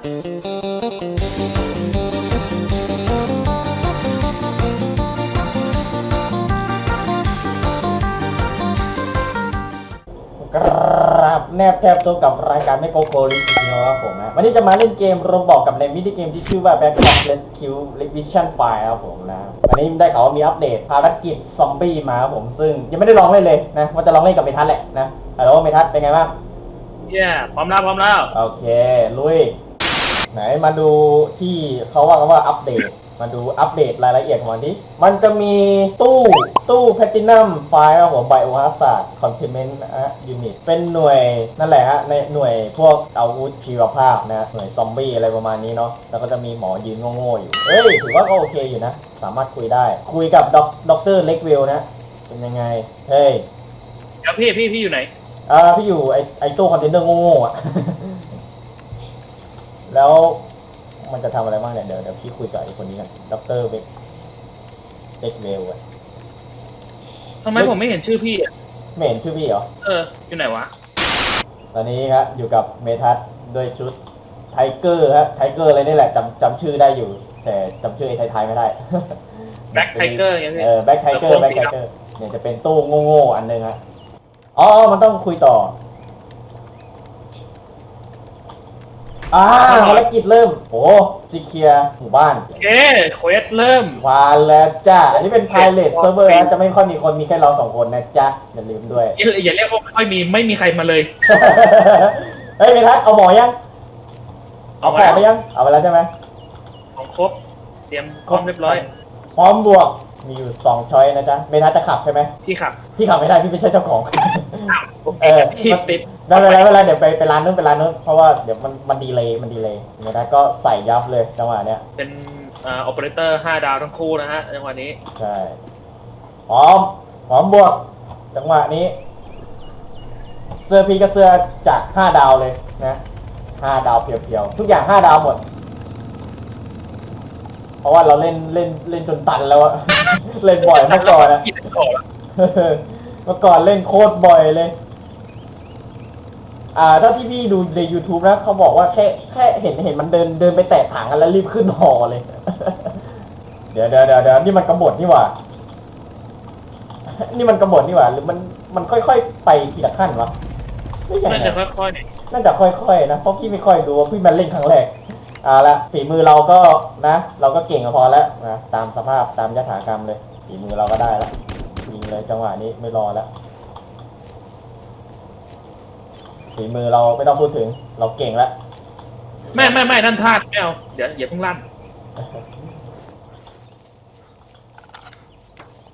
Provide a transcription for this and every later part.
กราบแนบแทบตัวกับรายการไม่โกโกลิสนะครับผมนะวันนี้จะมาเล่นเกมโรบอกกับในมินิเกมที่ชื่อว่า Back of Rescue Revision File ครับผมนะวันนี้ได้ข่าวว่ามีอัปเดตภารกิจซอมบี้มาครับผมซึ่งยังไม่ได้ลองเล่นเลยนะว่าจะลองเล่นกับเมทัศน์แหละนะฮัลโหลเมทัศน์เป็นไงบ้าง เย้พร้อมแล้วพร้อมแล้ว โอเค ลุย ไหนมาดูที่เขาว่ากันว่าอัปเดต มาดูอัปเดตรายละเอียดของมันดิมันจะมีตู้ตู้แพตินัมไฟล์ครับผมไบโอฮาซาร์ดคอนเทนเมนต์ยูนิตเป็นหน่วยนั่นแหละฮะในหน่วยพวกอาวุธชีวภาพนะหน่วยซอมบี้อะไรประมาณนี้เนาะแล้วก็จะมีหมอยืนโง่ๆอยู่เอ้ยถือว่าก็โอเคอยู่นะ สามารถคุยได้ คุยกับด็อกด็อกเตอร์เล็กเวลนะเป็นยังไงเฮ้ยเดี๋ยวพี่พี่พี่อยู่ไหนอ่าพี่อยู่ไอไอตู้คอนเทนเนอร์โง่ๆอะ แล้วมันจะทำอะไรบ้างเนี่ยเดี๋ยวเดี๋ยวพี่คุยกับไอคนนี้กันด็อกเตอร์เบกเบกเวลอะทำไมผมไม่เห็นชื่อพี่อะไม่เห็นชื่อพี่เหรอ เออ อยู่ไหนวะ ตอนนี้ครับอยู่กับเมทัศน์ด้วยชุดไทเกอร์ฮะไทเกอร์อะไรนี่แหละจำจำชื่อได้อยู่ แต่จำชื่อไอ้ไทยๆไม่ได้ Black Tiger อย่างเงี้ยพี่เออแบ็คไทเกอร์แบ็คไทเกอร์เนี่ยจะเป็นตู้โง่ๆอันหนึงฮะอ๋อ มันต้องคุยต่อ อ่าภารกิจเริ่ม โอ้ซีเคียหมู่บ้านโอเคเควสเริ่มวานแล้วจ้าอันนี้เป็น Pilot Server นะจะไม่ค่อยมีคนมีแค่เราสองคนนะจ๊ะ อย่าลืมด้วย อย่าอย่าเรียกว่าไม่ค่อยมีไม่มีใครมาเลย เฮ้ยเมทัศน์เอาหมอยัง เอาเอาแผลแล้วไปยัง เอาไปแล้วใช่ไหมของครบ เตรียมพร้อมเรียบร้อย พร้อมบวก มีอยู่สองช้อยนะจ๊ะเมทัศน์จะขับใช่ไหมพี่ขับพี่ขับไม่ได้พี่ไม่ใช่เจ้าของอ้าวโอเคเออ พี่ติดไม่เป็นไรไม่เป็นไรเดี๋ยวไปไปร้านนู้นไปร้านนู้นเพราะว่าเดี๋ยวมันมันดีเลยมันดีเลยเมทัศน์ก็ใส่ยับเลยจังหวะเนี้ยเป็นอ่าโอเปอเรเตอร์ห้าดาวทั้งคู่นะฮะจังหวะนี้ใช่พร้อมพร้อมบวก จังหวะนี้ เสื้อพี่ก็เสื้อจากห้าดาวเลยนะห้าดาวเพียวๆทุกอย่างห้าดาวหมด เพราะว่าเราเล่นเล่นเล่นจนตันแล้วอะ เล่นบ่อยเมื่อก่อนนะ กินก่อนละเมื่อก่อนเล่นโคตรบ่อยเลย อ่าถ้าที่พี่ดูใน YouTube นะเขาบอกว่าแค่แค่เห็นเห็นมันเดินเดินไปแตะถังกันแล้วรีบขึ้นหอเลย เดี๋ยวเดี๋ยวเดี๋ยวเดี๋ยวนี่มันกบฏนี่หว่า นี่มันกบฏนี่หว่า หรือมันมันค่อยๆ ไปทีละขั้นวะไม่ใช่น่าจะนะค่อยๆเนี่ยน่าจะค่อยๆนะเพราะพี่ไม่ค่อยรู้ว่าพี่มันเล่นครั้งแรก เอาละฝีมือเราก็นะ เราก็เก่งก็พอแล้วนะตามสภาพตามยถากรรมเลย ฝีมือเราก็ได้แล้วยิงเลยจังหวะนี้ไม่รอแล้วฝีมือเราไม่ต้องพูดถึง เราเก่งแล้วไม่ไม่ไม่ท่านทาสไม่เอาเดี๋ยวอย่าเพิ่งลั่น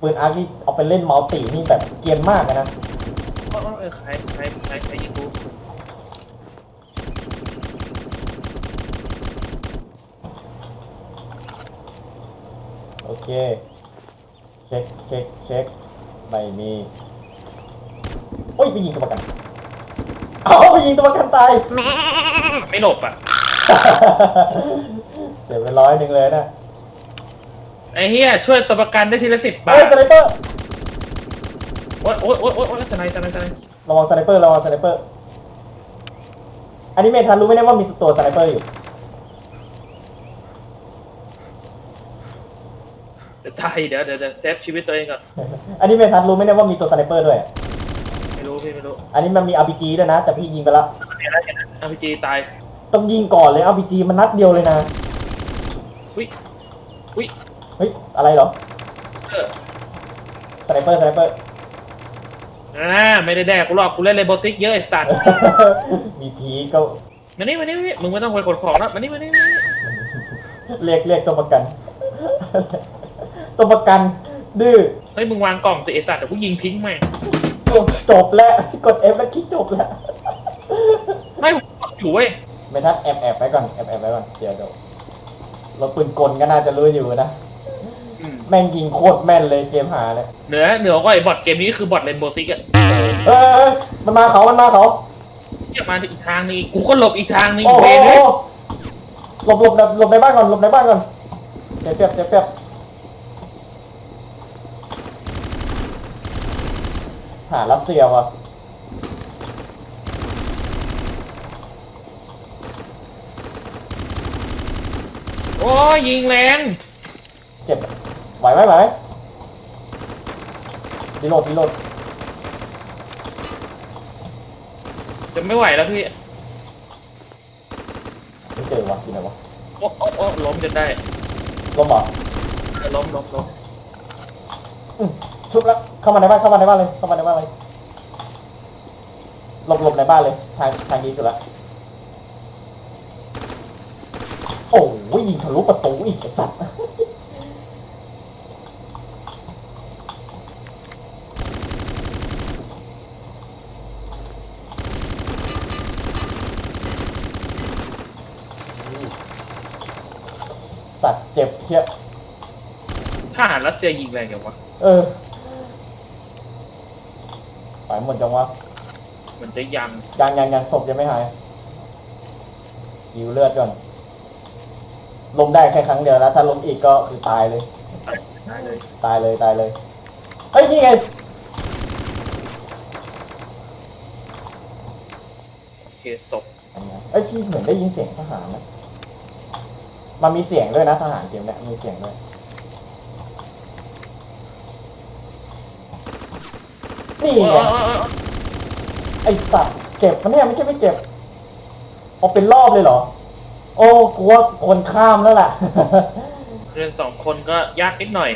ปืนอาร์คนี่เอาไปเล่นมัลตินี่แบบเกรียนมากเลยนะเออเออใครใครใครใครยิงกู โอเค เช็คเช็คเช็คไม่มีโอ้ยไปยิงตัวประกันเอาไปยิงตัวประกันตาย ไม่หลบอะ เสียไปร้อยหนึ่งเลยนะไอ้เฮียช่วยตัวประกันได้ทีละสิบบาเฮ้ยทสไนเปอร์โอ๊ยโอ๊ยโอ๊ยโอ๊ยโอ๊ยสไนด์สไนด์สไนด์ระวังสไนเปอร์ระวังสไนเปอร์อันนี้เมทันรู้ไหมเนี่ยว่ามีตัวสไนเปอร์อยู่ เดี๋ยวตายเดี๋ยวเดี๋ยวเดี๋ยวเซฟชีวิตตัวเองก่อนอันนี้เมทันรู้ไหมเนี่ยว่ามีตัวสไนเปอร์ด้วย ไม่รู้พี่ไม่รู้อันนี้มันมี RPG ด้วยนะ แต่พี่ยิงไปแล้วเห็นแล้วเห็นแล้วอาพีจีตายต้องยิงก่อนเลย RPG มันนัดเดียวเลยนะอุ้ยอุ้ยเฮ้ยอะไรเหรอเออสไนเปอร์สไนเปอร์ อ่าไม่ได้แดกกูหรอกกูเล่นเลโบซิกเยอะไอ้สัตว์มีพีก็มานี่มานี่มานี่มึงไม่ต้องไปขนของแล้วมานี่มานี่มานี่เรียกเรียกตัวประกัน ตัวประกันดื้อเฮ้ยมึงวางกล่องสิไอ้สัตว์เดี๋ยวกูยิงทิ้งแม่งโอ้จบแล้วกด F แล้วคิดจบแล้ว ไม่ผมกดอยู่เว้ยเมทัศน์แอบแอบไปก่อนแอบแอบไปก่อนเดี๋ยวเดี๋ยวรถปืนกลก็น่าจะรู้อยู่นะ อืมแม่งยิงโคตรแม่นเลยเกมหาเนี่ยเหนือเหนือกว่าไอ้บอทเกมนี้คือบอทเลนโบซิกอะเอยเอยเอยมันมาเขามันมาเขาเทียบมาอีกทางนึงอีกกูก็หลบอีกทางนึงโอ้โหเวนเลยหลบหลบหลบหลบในบ้านก่อนหลบในบ้านก่อนเจ็บเจ็บเจ็บเจ็บารัสเซียว่ะโอ้ยยิงแรงเจ็บไหวไหมไหวไหมดีโหลดดีโหลดจะไม่ไหวแล้วพี่ไม่เจอวะกินอะไรวะโอ้โอ้โอ้ล้มจนได้ลมเหรอเออล้มล้มล้ม อืม ชุบแล้ว เข้ามาในบ้านเข้ามาในบ้านเลย เข้ามาในบ้านเลยหลบหลบในบ้านเลย ทางทางดีสุดละโอ้ยยิงทะลุประตูอีกไอ้สัตว์สัตว์เจ็บเพี้ยทหารรัสเซียยิงแรงอย่างวะ เออ ไปหมดจังวะเหมือนจะยังยังยังยังศพยังไม่หายหิวเลือดก่อนลมได้แค่ครั้งเดียวแล้วถ้าลมอีกก็คือตายเลย ได้เลยตายเลยตายเลยเฮ้ยนี่ไงโอเคศพเอ้ยพี่เหมือนได้ยินเสียงทหารนะมันมีเสียงด้วยนะทหารเกมเนี้ยมีเสียงด้วย นี่โอ้ยไงโอ้ยโอ้ยโอ้ยไอสัตว์เจ็บมันเนี่ยไม่ใช่ไม่เจ็บเอาเป็นรอบเลยเหรอ โอ้กลัวคนข้ามแล้วล่ะ เรื่องสองคนก็ยากนิดหน่อย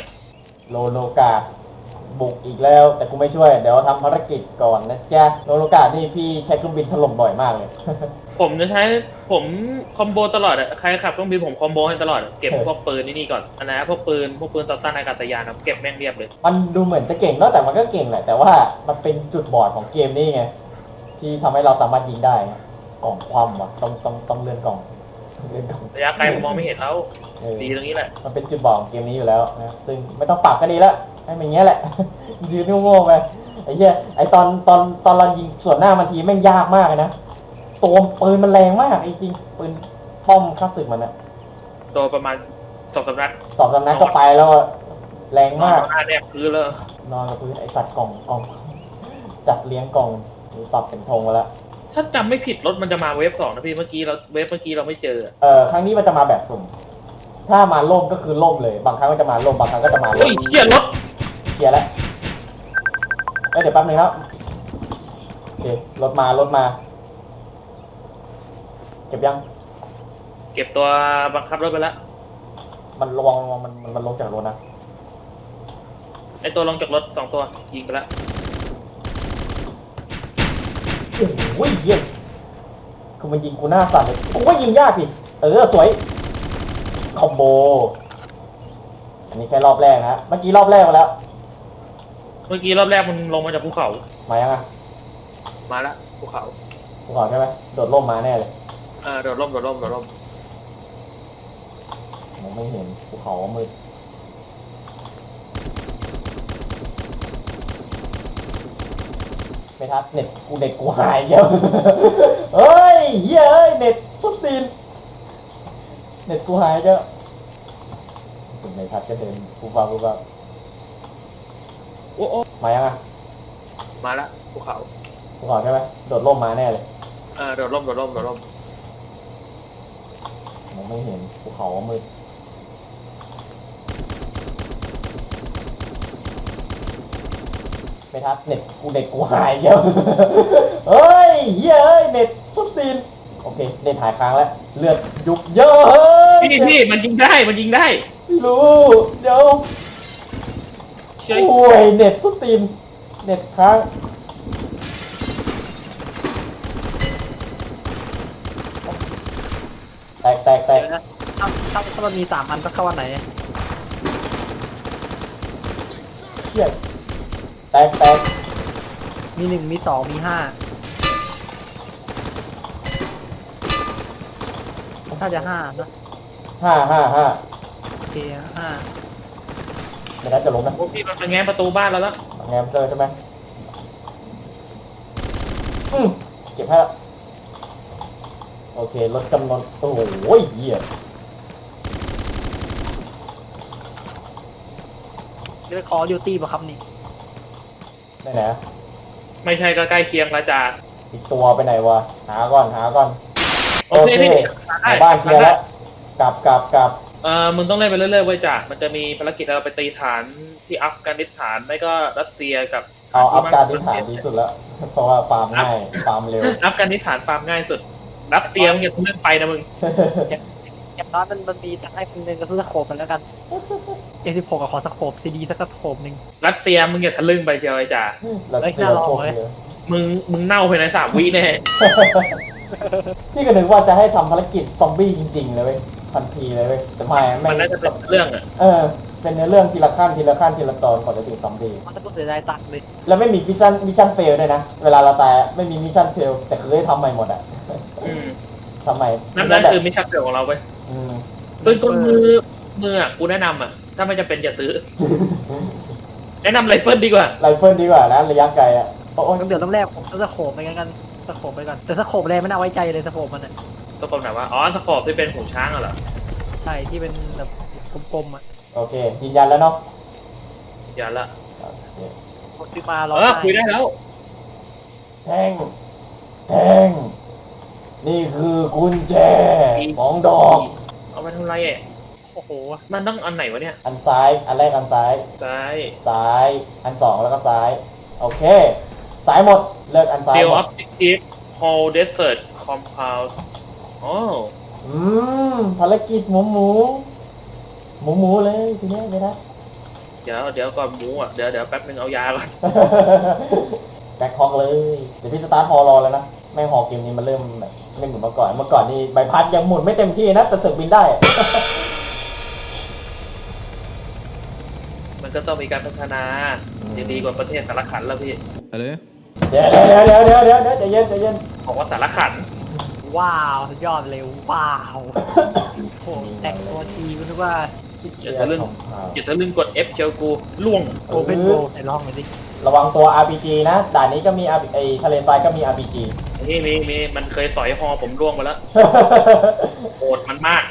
โลโลกา บุกอีกแล้ว แต่กูไม่ช่วยเดี๋ยวทำภารกิจก่อนนะจ๊ะโลโลกานี่พี่ใช้เครื่องบินถล่มบ่อยมากเลย ผมจะใช้ผมคอมโบตลอดอะใครขับเครื่องบินผมคอมโบให้ตลอดอะเก็บพวกปืนนี่นี่ก่อนอันนะพวกปืนพวกปืนต่อต้านอากาศยานอะเก็บแม่งเรียบเลย มันดูเหมือนจะเก่งเนอะแต่มันก็เก่งแหละ แต่ว่ามันเป็นจุดบอดของเกมนี่ไง ที่ทำให้เราสามารถยิงได้กล่องความวะต้องต้องต้องเลื่อนกล่องเลื่อนกล่องระยะไกลผมมองไม่เห็นแล้วเออดีตรงนี้แหละ มันเป็นจุดบอดของเกมนี้อยู่แล้วนะซึ่งไม่ต้องปรับก็ดีแล้วให้มันอย่างเงี้ยแหละ ยืนโง่ๆไปไอ้เหี้ยไอ้ตอนตอนตอนเรายิงส่วนหน้ามันทีแม่งยากมากเลยนะตัวปืนมันแรงมากจริงๆปืนป้อมค่าศึกมันอะโดนประมาณสองสามนัดสองสามนัดก็ไปแล้วอะแรงมาก หน้าแนบพื้นเลยนอนกับพื้นไอสัตว์กล่องกล่อง จัดเลี้ยงกล่องนี่ปรับเป็นธงมาแล้วถ้าจำไม่ผิดรถมันจะมาเวฟสองนะพี่เมื่อกี้เราเวฟเมื่อกี้เราไม่เจออะเอ่อครั้งนี้มันจะมาแบบสุ่มถ้ามาล่มก็คือล่มเลย บางครั้งก็จะมาล่มบางครั้งก็จะมาล่เฮ้ยมเชี่ยรถเค ลียร์แล้วเอ้ยเดี๋ยวแป๊บนึงครับโอเครถมารถมา เก็บยัง เก็บตัวบังคับรถไปแล้วมันระวังระวังมันมันมันลงจากรถนะไอตัวลงจากรถสองตัวยิงไปแล้วโอ้โหเยี่ยมคือมันยิงกูหน้าสั่นเลยกูว่ายิงยากดิเออสวยคอมโบ อันนี้แค่รอบแรกนะ เมื่อกี้รอบแรกมาแล้วเมื่อกี้รอบแรกมันลงมาจากภูเขา มายังอะมาแล้วภูเขาภูเขาใช่ไหมโดดร่มมาแน่เลยเออโดดร่มโดดร่มโดดร่มมองไม่เห็นภูเขามืดไม่ทัดเน็ตกูเน็ตกูหายเดียวเฮ้ยเฮ้ยเอ้ยเน็ตสุดตีนเน็ตกูหายเดียวถึงในทัดก็เดินกูฟังกูฟังโอ้โอ้มายังอะมาแล้วภูเขาภูเขาใช่ไหมโดดร่มมาแน่เลยเออโดดร่มโดดร่มโดดร่มมองไม่เห็นภูเขามืดไม่ทัดเน็ตกูเน็ตกูหายเดียวเฮ้ยเฮ้ยเอ้ยเน็ตสุดตีนโอเคเน็ตหายค้างแล้ว เลือดยุบเยอะเฮ้ยพี่พี่มันยิงได้มันยิงได้ ไม่รู้เดี๋ยว เชื่อโอ้ยเน็ตสุดตีนเน็ตค้างแตกแตกแตกถ้าถ้าถ้ามันมีสามอันก็เข้าวันไหนเชี่ยแตกแตกมีหนึ่งมีสองมีห้าถ้าจะห้านะห้าห้าห้าโอเคห้า ไม่น่าจะล้มนะโอ้พี่มันมาแง้มประตูบ้านเราแล้วแงมเจอใช่ไหมอืมเก็บให้ละโอเคลดจำนวนโอ้โหเหี้ยเรียกคอดิวตี้ป่ะครับนี่ไหนไหนอะไม่ใช่ก็ใกล้เคียงละจ้าอีกตัวไปไหนวะหาก่อนหาก่อนโอเคพี่ในบ้านเคลียร์แล้วกลับกลับกลับ เออมึงต้องเล่นไปเรื่อยๆไว้ยจ้ะมันจะมีภารกิจเราไปตีฐานที่อัฟกานิสถานไม่ก็รัสเซียกับเอาอัพการดิษฐานดีสุดแล้ว เพราะว่าฟาร์มง่ายฟาร์มเร็ว อัฟกานิสถานฟาร์มง่ายสุด รัสเซียมึงอย่าทะลึ่งไปนะมึงอย่างน้อยมันมันมีให้คนหนึ่งก็ซื้อสโคปมันแล้วกันเอสิบหกกับขอสโคปซีดีสักสโคปหนึ่งรัสเซียมึงอย่าทะลึ่งไปเชียวไอ้จ่าแล้วเอ้ยเสียน่าลองโชคเว้ยเยอะมึงมึงเน่าภายในสามวิแน่พี่ก็นึกว่าจะให้ทำภารกิจซอมบี้จริงๆเลยเว้ย ทันทีเลยเว้ยแต่ไม่มันไม่น่าจะเป็นเรื่องอะเออ เป็นเนื้อเรื่องทีละขั้นทีละขั้นทีละตอนก่อนจะถึงซอมบี้มันจะต้องเสียดายตังค์เลยแล้วไม่มีมิชชั่นมิชชั่นเฟลด้วยนะ เวลาเราตายไม่มีมิชชั่นเฟลแต่คือให้ทำใหม่หมดอะอืมทำใหม่นั่นนั่นคือมิชชั่นเกิดของเราไปอืมปืนกลมือมืออะกูแนะนำอะ ถ้าไม่จะเป็นอย่าซื้อ แนะนำไรเฟิลดีกว่าไรเฟิลดีกว่านะระยะไกลอะโอ้ยต้องเดี๋ยวต้องแรกผมต้องสโคปไปงั้นกันสโคปไปก่อนแต่สโคปแรงไม่น่าไว้ใจเลยสโคปมันอะ ตัวกลมไหนว่า อ๋อสกอบที่เป็นหูช้างอะเหรอ ใช่ที่เป็นแบบกลมๆอะโอเคยืนยันแล้วเนาะอย่าละ โอเคคนที่มาร้เอองอคุยได้แล้ว แทงแทงนี่คือกุญแจของดอก เอาไปทำไรอะโอ้โห มันต้องอันไหนวะเนี่ย อันซ้าย อันแรกอันซ้าย ซ้ายซ้าย อันสองแล้วก็ซ้าย โอเค ซ้ายหมด เลิกอันซ้ายเดียวหมออดฟติกิฟฮอลเดสเซิร์ตคอมพาว อ๋ออืมภารกิจหมูหมูหมูหมูเลยทีเนี้ยเลยนะ เดี๋ยวเดี๋ยวก่อนหมูอะเดี๋ยวเดี๋ยวแป๊บนึงเอายาก่อนแบ็คฮอกเลย เดี๋ยวพี่สตาร์ทฮอรอแล้วนะ แม่งฮอเกมนี้มันเริ่มแบบไม่เหมือนเมื่อก่อน เมื่อก่อนนี่ใบพัดยังหมุนไม่เต็มที่นะ แต่เสือกบินได้ มันก็ต้องมีการพัฒนาอืมจะดีกว่าประเทศสารขันแล้วพี่ Hello? เดี๋ยวเดี๋ยวเดี๋ยวเดี๋ยวเดี๋ยวเดี๋ยวใจเย็นใจเย็นบอกว่าสารขัน ว้าวสุดยอดเลยว้าวโอ้โหแต่งตัวทีกูนึกว่าเดี๋ยวจะเรื่องอย่าทะลึ่งกด F เจอกูล่วงโอเ n นโ o ในร่องเลยดิระวังตัว RPG นะด่านนี้ก็มี RP ไอทะเลทรายก็มี RPG นี่มีมีมันเคยสอยฮอผมล่วงมาแล้วโหดมันมาก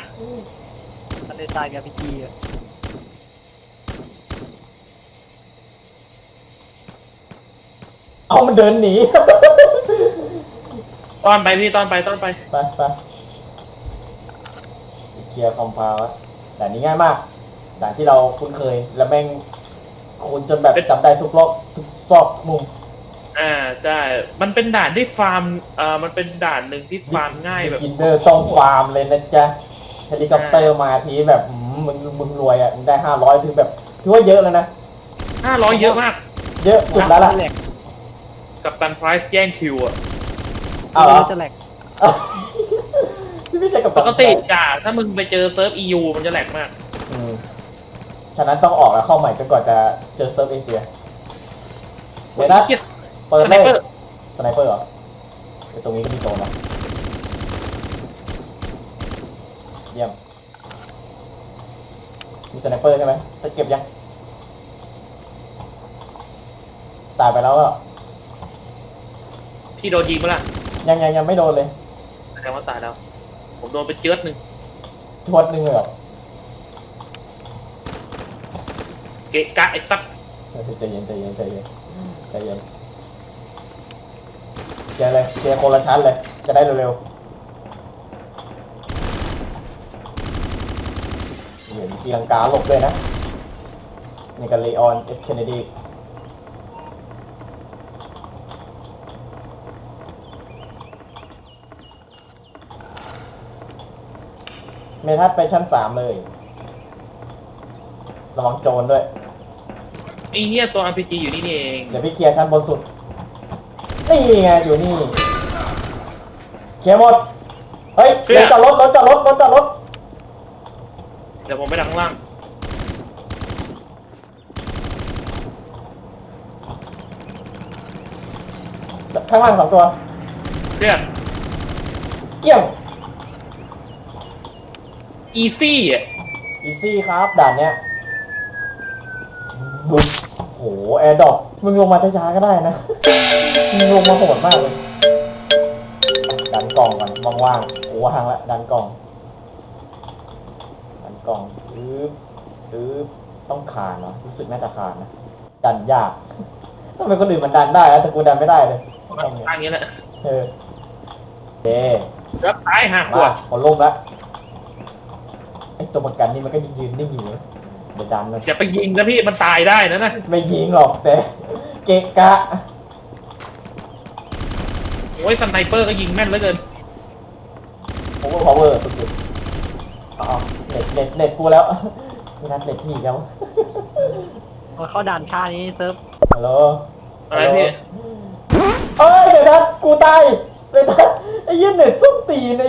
ทะเลทรายกับพีจีอะเอามันเดินหนี ตอนไปพี่ตอนไปตอนไป ไปไปเคลียร์คอมพาวต์ด่านนี้ง่ายมากด่านที่เราคุ้นเคย แล้วแม่งคุณจนแบบจำได้ทุกล็อกทุกซอกทุกมุมอ่าใช่ มันเป็นด่านที่ฟาร์มเอ่อมันเป็นด่านหนึ่งที่ฟาร์มง่ายแบบกินเดอร์ต้องฟาร์มเลยนะจ๊ะเฮลิคอปเตอร์มาทีแบบหืมมึงมึงรวยอะมึงได้ห้าร้อยคือแบบถือว่าเยอะแล้วนะห้าร้อยเยอะมาก เยอะสุดแล้วล่ะแหลกกับตันไพรส์แย่งคิวอะเอาเหรอ จะแหลกเอ้าพี่ไม่ใช่กับปกติจ่าถ้ามึงไปเจอเซิร์ฟ EU มันจะแหลกมาก อืมฉะนั้นต้องออกแล้วเข้าใหม่จนกว่าจะเจอเซิร์ฟเอเชียเดี๋ยวนะเกียเปิดสเลไนยเปอร์ สไนเปอร์เหรอเดี๋ยวตรงนี้ก็มีโซนนะเยี่ยมมีสไนเปอร์ใช่ไหมจะเก็บยังตายไปแล้วก็พี่โดนยิงมาละ ยังยังยังไม่โดนเลยแสดงว่าตายแล้ว ผมโดนไปเจือดหนึ่งชวดหนึ่งเลยเหรอเกะกะไอ้สักเฮ้ยใจเย็นใจเย็นใจเย็นใจเย็นเคลียร์เลยเคลียร์คนละชั้นเลย จะได้เร็วๆเห็นตีลังกาหลบเลยนะนี่กับเลออนเอสเคนเนดี เมทัศน์ไปชั้นสามเลย ระวังโจรด้วย ไอ้เหี้ยตัว RPG อยู่นี่นี่เองเดี๋ยวพี่เคลียร์ชั้นบนสุด นี่ไงอยู่นี่ เคลียร์หมด เฮ้ยรถจอดรถรถจอดรถรถจอดรถ เดี๋ยวผมไปดังล่างข้างล่างสองตัวเรียกเกี้ยง อีซี่อะอีซี่ครับด่านเนี้ยบุ้มโหแอร์ดอกมึงลงมาช้าๆก็ได้นะมึงลงมาโหดมากเลยดันกล่องก่อนว่างๆโอ้วางละดันกล่องดันกล่องอึ๊บอึ๊บต้องขานเหรอรู้สึกน่าจะขานนะดันยากทำไมคนอื่นมันดันได้แล้วแต่กูดันไม่ได้เลยทางนี้แหละเออโอเครับตายห่าขวมาดผลล่มแล้ว ไอตัวประกันนี่มันก็ยืนนิ่งอยู่นะเดี๋ยวดันมันอย่าไปยิงนะพี่มันตายได้นะนะไม่ยิงหรอกแต่เกะกะโอ้ยสไนเปอร์ก็ยิงแม่นเหลือเกินโอเวอร์พาวเวอร์สุดๆอ๋อเน็ตเน็ตเน็ตกูแล้วไม่นัดเน็ตพี่แล้วพอเข้าด่านชานี้เซิร์ฟฮัลโหลอะไรพี่เอ้ยเดี๋ยวนะกูตายเดี๋ยวนะไอ้ยี่เน็ตส้มตีนไอ้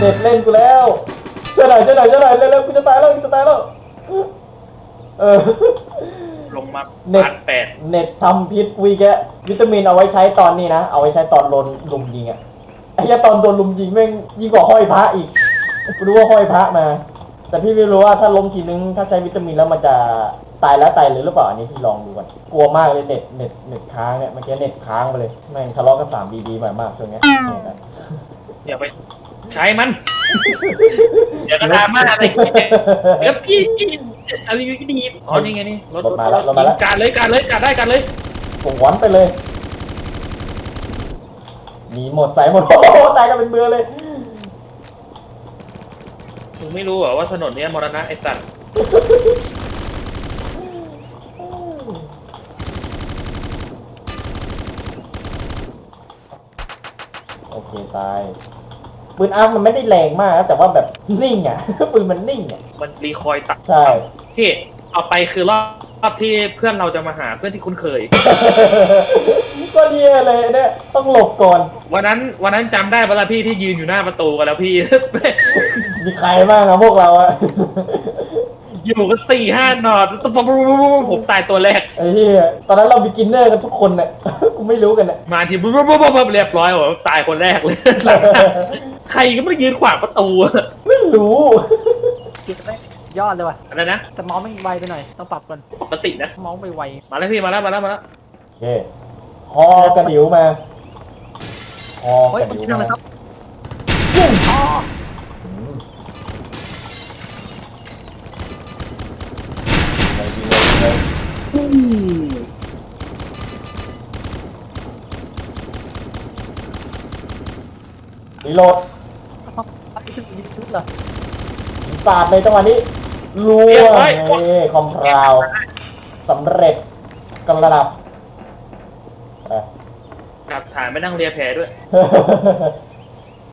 เน็ตเล่นกูแล้ว เจ้าหน่อยเจ้าหน่อยเจ้าหน่อยเร็วๆกูจะตายแล้วกูจะตายแล้วเออ ลงมาเน็ต พันแปดเน็ตทำพิษวีแกวิตามินเอาไว้ใช้ตอนนี้นะเอาไว้ใช้ตอนโดนลุมยิงอะไอ้เหี้ยตอนโดนลุมยิงแม่งยิ่งกว่าห้อยพระอีกกูรู้ว่าห้อยพระมา แต่พี่ไม่รู้ว่าถ้าล้มทีนึงถ้าใช้วิตามินแล้วมันจะตายแล้วตายเลยหรือเปล่าอันนี้พี่ลองดูก่อนกลัวมากเลยเน็ตเน็ตเน็ตค้างเนี่ยเมื่อกี้เน็ตค้างไปเลยแม่งทะเลาะกันสามบีดีมากมากช่วงเนี้ยเนี่ยนะอย่าไป ใช้มันอย่ากระดราม่าอะไรเดี๋ยวพี่พี่อะไรก็ดีอ๋อนี่ไงนี่รถรถมาแล้วรถมาแล้ว การเลยการเลยการได้การเลยส่งหวอนไปเลยหนีหมดสายหมด โอ้โหตายกันเป็นเบือเลย มึงไม่รู้เหรอว่าถนนเนี้ยมรณะไอ้สัตว์โอเคตาย ปืนอาร์มมันไม่ได้แรงมากนะแต่ว่าแบบนิ่งอะ ปืนมันนิ่งอะ มันรีคอยล์ตัดใช่พี่เอาไปคือรอบรอบที่เพื่อนเราจะมาหาเพื่อนที่คุ้นเคย ก็ดีเลยเนี่ยต้องหลบก่อน วันนั้นวันนั้นจำได้เวลาพี่ที่ยืนอยู่หน้าประตูกันแล้วพี่ มีใครบ้างอะพวกเราอะ อยู่กันสี่ห้าหนอดผมตายตัวแรก ไอ้เหี้ยตอนนั้นเราบิกินเนอร์กันทุกคนเนี่ย กูไม่รู้กันเนี่ย มาทีปุ๊บปุ๊บปุ๊บปุ๊บเรียบร้อยโอ้โหตายคนแรกเลย ใครก็ไม่ยืนขวางประตูอะไม่รู้คิดไม่ยอดเลยว่ะอะไรนะแต่เมาส์ไม่ไวไปหน่อยต้องปรับก่อนปกตินะเมาส์ไม่ไวมาแล้วพี่มาแล้วมาแล้วมาแล้วโอเคฮอกระดิวมาฮอเฮ้กยระดิวคิดทำไมมาครับอ๋ออืมไปยิงเลยรีโหลดอันนี้ คือยิงทุกเหรอสาดในจังหวะนี้รัวนี่คอมพราวสำเร็จกระดับอะกลับฐานไม่นั่งเรียแผลด้วยเ